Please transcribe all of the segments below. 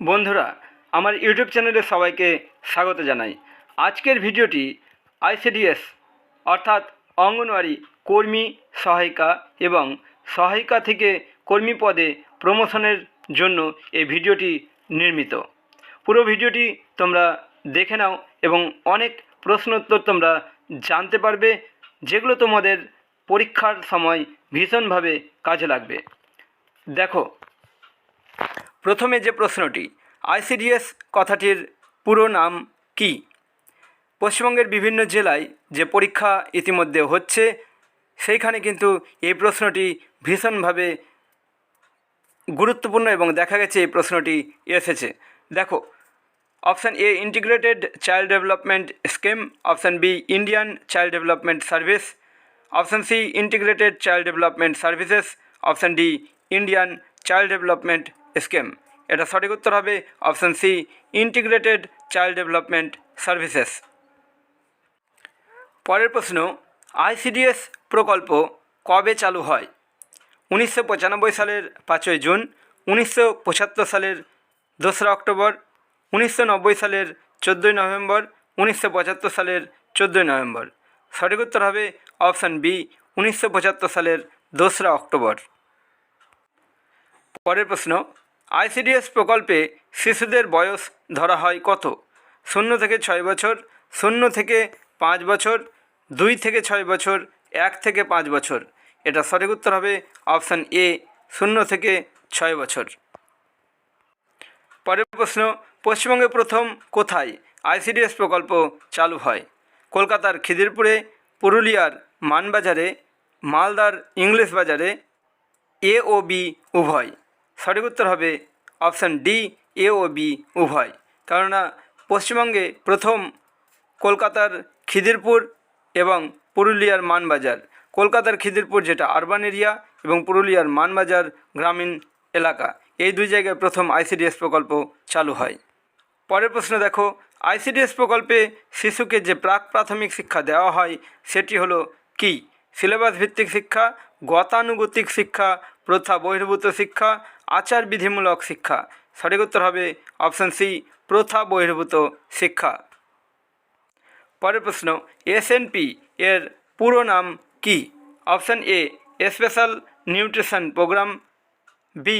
বন্ধুরা, আমার ইউটিউব চ্যানেলে সবাইকে স্বাগত জানাই। আজকের ভিডিওটি আইসিডিএস, অর্থাৎ অঙ্গনওয়াড়ি কর্মী সহায়িকা এবং সহায়িকা থেকে কর্মী পদে প্রমোশনের জন্য এই ভিডিওটি নির্মিত। পুরো ভিডিওটি তোমরা দেখে নাও এবং অনেক প্রশ্ন উত্তর তোমরা জানতে পারবে, যেগুলো তোমাদের পরীক্ষার সময় ভীষণভাবে কাজে লাগবে। দেখো প্রথমে যে প্রশ্নটি, আইসিডিএস কথাটির পুরো নাম কি? পশ্চিমবঙ্গের বিভিন্ন জেলায় যে পরীক্ষা ইতিমধ্যে হচ্ছে, সেইখানে কিন্তু এই প্রশ্নটি ভীষণভাবে গুরুত্বপূর্ণ এবং দেখা গেছে এই প্রশ্নটি এসেছে। দেখো, option A integrated child development scheme option B Indian child development service option C integrated child development services option D Indian child development scheme. এটা সঠিক উত্তর হবে option C integrated child development services পরের প্রশ্ন আইসিডিএস প্রকল্প কবে চালু হয়? উনিশশো পঁচানব্বই সালের পাঁচই জুন, উনিশশো পঁচাত্তর সালের দোসরা অক্টোবর, উনিশশো নব্বই সালের চোদ্দোই নভেম্বর, উনিশশো পঁচাত্তর সালের চোদ্দোই নভেম্বর। সঠিক উত্তর হবে অপশান বি, উনিশশো পঁচাত্তর সালের দোসরা অক্টোবর। পরের প্রশ্ন, আইসিডিএস প্রকল্পে শিশুদের বয়স ধরা হয় কত? শূন্য থেকে ছয় বছর, শূন্য থেকে পাঁচ বছর, দুই থেকে ছয় বছর, এক থেকে পাঁচ বছর। এটা সঠিক উত্তর হবে অপশান এ, শূন্য থেকে ছয় বছর। পরের প্রশ্ন, পশ্চিমবঙ্গে প্রথম কোথায় আইসিডিএস প্রকল্প চালু হয়? কলকাতার খিদিরপুরে, পুরুলিয়ার মানবাজারে, মালদার ইংলিশ বাজারে এ ও বি উভয়। সঠিক উত্তর হবে অপশান ডি, এ ও বি, উভয়। কেননা পশ্চিমবঙ্গে প্রথম কলকাতার খিদিরপুর এবং পুরুলিয়ার মানবাজার। কলকাতার খিদিরপুর যেটা আরবান এরিয়া এবং পুরুলিয়ার মানবাজার গ্রামীণ এলাকা। এই দুই জায়গায় প্রথম আইসিডিএস প্রকল্প চালু হয়। পরের প্রশ্ন দেখো আইসিডিএস প্রকল্পে শিশুকে যে প্রাক প্রাথমিক শিক্ষা দেওয়া হয়, সেটি হলো কি? সিলেবাস ভিত্তিক শিক্ষা, গতানুগতিক শিক্ষা, প্রথা বহির্ভূত শিক্ষা আচার বিধিমূলক শিক্ষা। সঠিক উত্তর হবে অপশান সি, প্রথা বহির্ভূত শিক্ষা। পরের প্রশ্ন এসএনপি এর পুরো নাম কি? Option A, special nutrition programme B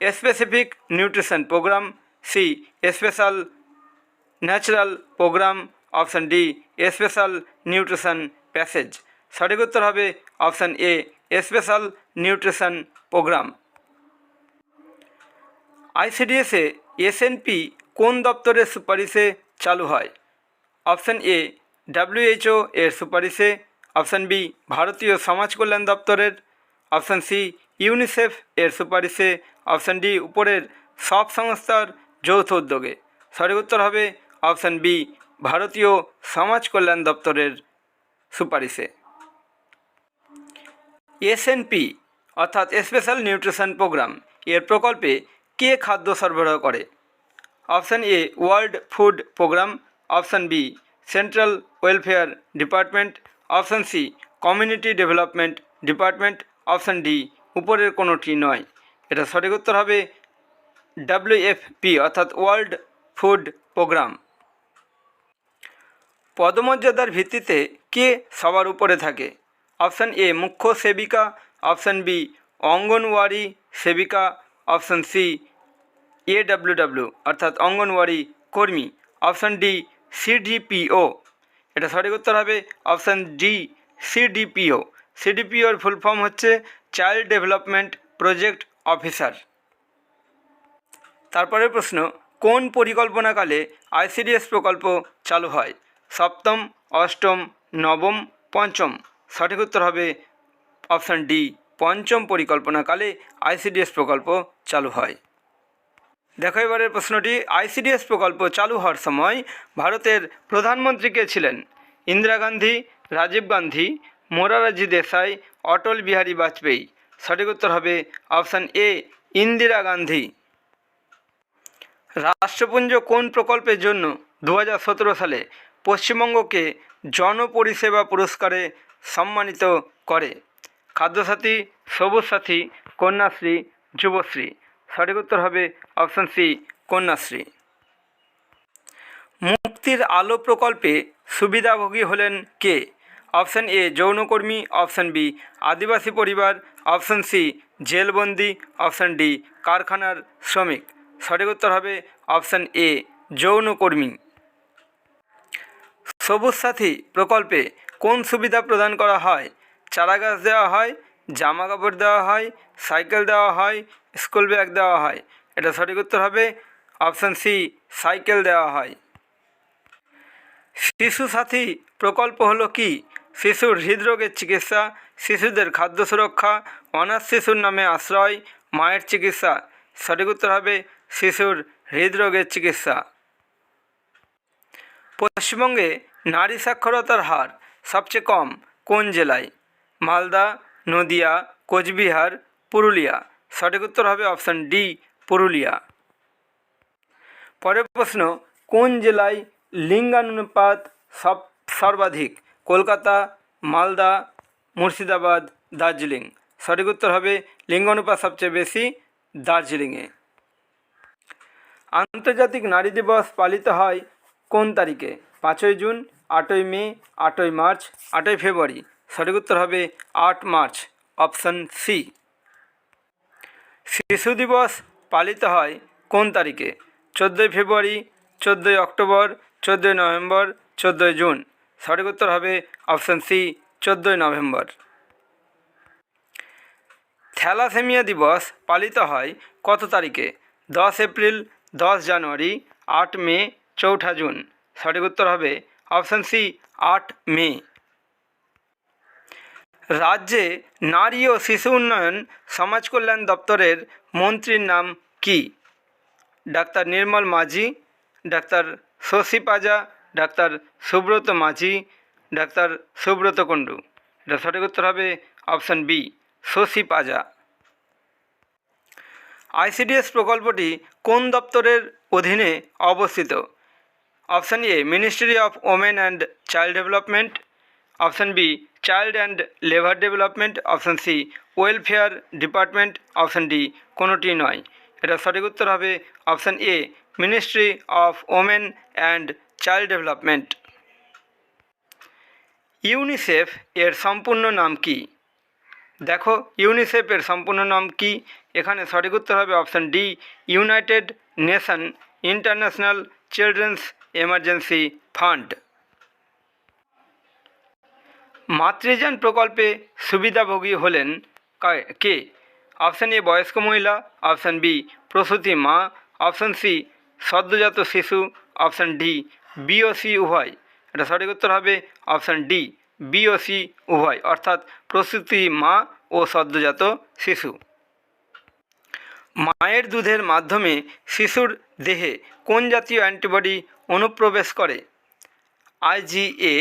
specific nutrition programme C special natural programme, option D, special nutrition passage. সঠিক উত্তর হবে option A, special nutrition programme. আইসিডিএসে SNP কোন দপ্তরের সুপারিশে চালু হয়? অপশান এ ডাব্লিউএইচও এর সুপারিশে। অপশান বি ভারতীয় সমাজ কল্যাণ দপ্তরের। অপশান সি ইউনিসেফ এর সুপারিশে। অপশান ডি উপরের সব সংস্থার যৌথ উদ্যোগে। সঠিক উত্তর হবে অপশান বি ভারতীয় সমাজ কল্যাণ দপ্তরের সুপারিশে। এসএনপি অর্থাৎ স্পেশাল নিউট্রিশন প্রোগ্রাম, এর প্রকল্পে কে খাদ্য সরবরাহ করে? Option A world food programme option B central welfare department option C community development department option D উপরের কোনোটি নয়। এটা সঠিক উত্তর হবে ডাব্লিউএফপি অর্থাৎ ওয়ার্ল্ড ফুড প্রোগ্রাম পদমর্যাদার ভিত্তিতে কে সবার উপরে থাকে? অপশান এ মুখ্য সেবিকা। অপশান বি অঙ্গনওয়াড়ি সেবিকা। অপশান সি এ ডাব্লিউ অর্থাৎ অঙ্গনওয়াড়ি কর্মী অপশান ডি সিডিপিও এটা সঠিক উত্তর হবে অপশান ডি সিডিপিও সিডিপিওর ফুল ফর্ম হচ্ছে চাইল্ড ডেভেলপমেন্ট প্রজেক্ট অফিসার তারপরের প্রশ্ন, কোন পরিকল্পনাকালে আইসিডিএস প্রকল্প চালু হয়? সপ্তম, অষ্টম, নবম, পঞ্চম। সঠিক উত্তর হবে অপশান ডি পঞ্চম পরিকল্পনাকালে আইসিডিএস প্রকল্প চালু হয়। দেখো এবারের প্রশ্নটি আইসিডিএস প্রকল্প চালু হওয়ার সময় ভারতের প্রধানমন্ত্রী কে ছিলেন? ইন্দিরা গান্ধী, রাজীব গান্ধী, মোরারজি দেশাই, অটল বিহারী বাজপেয়ী। সঠিক উত্তর হবে অপশান এ, ইন্দিরা গান্ধী। রাষ্ট্রপুঞ্জ কোন প্রকল্পের জন্য দু হাজার সতেরো সালে পশ্চিমবঙ্গকে জনপরিষেবা পুরস্কারে সম্মানিত করে? খাদ্যসাথী, সবুজ সাথী, কন্যাশ্রী, যুবশ্রী। সঠিক উত্তর হবে অপশান সি, কন্যাশ্রী। মুক্তির আলো প্রকল্পে সুবিধাভোগী হলেন কে? অপশান এ, যৌনকর্মী। অপশান বি, আদিবাসী পরিবার। অপশান সি, জেলবন্দি। অপশান ডি, কারখানার শ্রমিক। সঠিক উত্তর হবে অপশান এ, যৌনকর্মী। সবুজ সাথী প্রকল্পে কোন সুবিধা প্রদান করা হয়? চারা গাছ দেওয়া হয়, জামা কাপড় দেওয়া হয়, সাইকেল দেওয়া হয় স্কুল ব্যাগ দেওয়া হয়। এটা সঠিক উত্তর হবে অপশান সি, সাইকেল দেওয়া হয়। শিশু সাথী প্রকল্প হলো কি? শিশুর হৃদরোগের চিকিৎসা, শিশুদের খাদ্য সুরক্ষা, অনাথ শিশুর নামে আশ্রয়, মায়ের চিকিৎসা। সঠিক উত্তর হবে শিশুর হৃদরোগের চিকিৎসা। পশ্চিমবঙ্গে নারী সাক্ষরতার হার সবচেয়ে কম কোন জেলায়? মালদা, নদিয়া, কোচবিহার, পুরুলিয়া। সঠিক উত্তর হবে অপশান ডি, পুরুলিয়া। পরের প্রশ্ন, কোন জেলায় লিঙ্গানুপাত সব, সর্বাধিক? কলকাতা, মালদা, মুর্শিদাবাদ, দার্জিলিং। সঠিক উত্তর হবে লিঙ্গানুপাত সবচেয়ে বেশি দার্জিলিংয়ে। আন্তর্জাতিক নারী দিবস পালিত হয় কোন তারিখে? পাঁচই জুন, আটই মে, আটই মার্চ, আটই ফেব্রুয়ারি। সঠিক উত্তর হবে আট মার্চ, অপশান সি। শিশু দিবস পালিত হয় কোন তারিখে? চোদ্দোই ফেব্রুয়ারি, চোদ্দোই অক্টোবর, চোদ্দোই নভেম্বর, চোদ্দোই জুন। সঠিক উত্তর হবে অপশান সি, চোদ্দোই নভেম্বর। থ্যালাসেমিয়া দিবস পালিত হয় কত তারিখে? দশ এপ্রিল, দশ জানুয়ারি, আট মে, চৌঠা জুন। সঠিক উত্তর হবে অপশান সি, আট মে। রাজ্যে নারী ও শিশু উন্নয়ন সমাজ কল্যাণ দপ্তরের মন্ত্রীর নাম কি? Doctor Nirmal Majhi, doctor Shashi Paja, doctor Subrata Majhi, doctor Subrata Kundu. এটা সঠিক উত্তর হবে option B, Shashi Paja. ICDS প্রকল্পটি কোন দপ্তরের অধীনে অবস্থিত? Option A, ministry of women and child development option B, child and labour development, option C, welfare department, option D, কোনোটি নয়। এটা সঠিক উত্তর হবে option A, ministry of women and child development. UNICEF এর সম্পূর্ণ নাম কি? দেখো ইউনিসেফের সম্পূর্ণ নাম কি? এখানে সঠিক উত্তর হবে option D, united nation international children's emergency fund. মাতৃযান প্রকল্পে সুবিধাভোগী হলেন কে? অপশান এ বয়স্ক মহিলা, অপশান বি প্রসূতি মা, অপশান সি সদ্যজাত শিশু, অপশান ডি বি ও সি উভয়। এটা সঠিক উত্তর হবে অপশান ডি বি ও সি উভয়, অর্থাৎ প্রসূতি মা ও সদ্যজাত শিশু। মায়ের দুধের মাধ্যমে শিশুর দেহে কোন জাতীয় অ্যান্টিবডি অনুপ্রবেশ করে? আইজিএ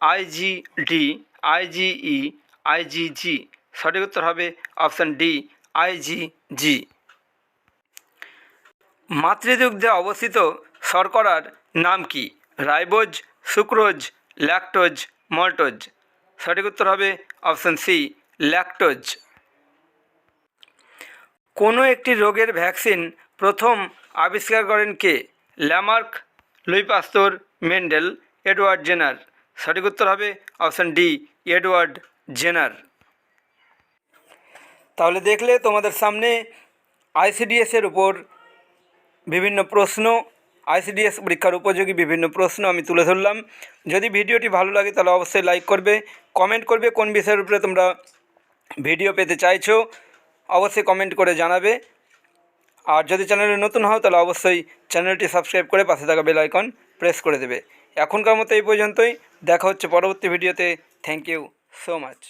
আইজিডি আইজিই আইজিজি সঠিক উত্তর হবে অপশান ডি আইজিজি মাতৃদুগ্ধে অবস্থিত শর্করার নাম কি? Ribose, sucrose, lactose, maltose. সঠিক উত্তর হবে অপশান সি, ল্যাকটোজ। কোনো একটি রোগের ভ্যাকসিন প্রথম আবিষ্কার করেন কে? Lamarck Louis Pasteur Mendel, Edward Jenner. সঠিক উত্তর হবে অপশান ডি, এডওয়ার্ড জেনার। তাহলে দেখলে তোমাদের সামনে আইসিডিএসের উপর বিভিন্ন প্রশ্ন, আইসিডিএস পরীক্ষার উপযোগী বিভিন্ন প্রশ্ন আমি তুলে ধরলাম। যদি ভিডিওটি ভালো লাগে তাহলে অবশ্যই লাইক করবে, কমেন্ট করবে কোন বিষয়ের উপরে তোমরা ভিডিও পেতে চাইছো, অবশ্যই কমেন্ট করে জানাবে। আর যদি চ্যানেলে নতুন হও তাহলে অবশ্যই চ্যানেলটি সাবস্ক্রাইব করে পাশে থাকা বেল আইকন প্রেস করে দেবে। এখনকার মতো এই পর্যন্তই। দেখা হচ্ছে পরবর্তী ভিডিওতে। Thank you so much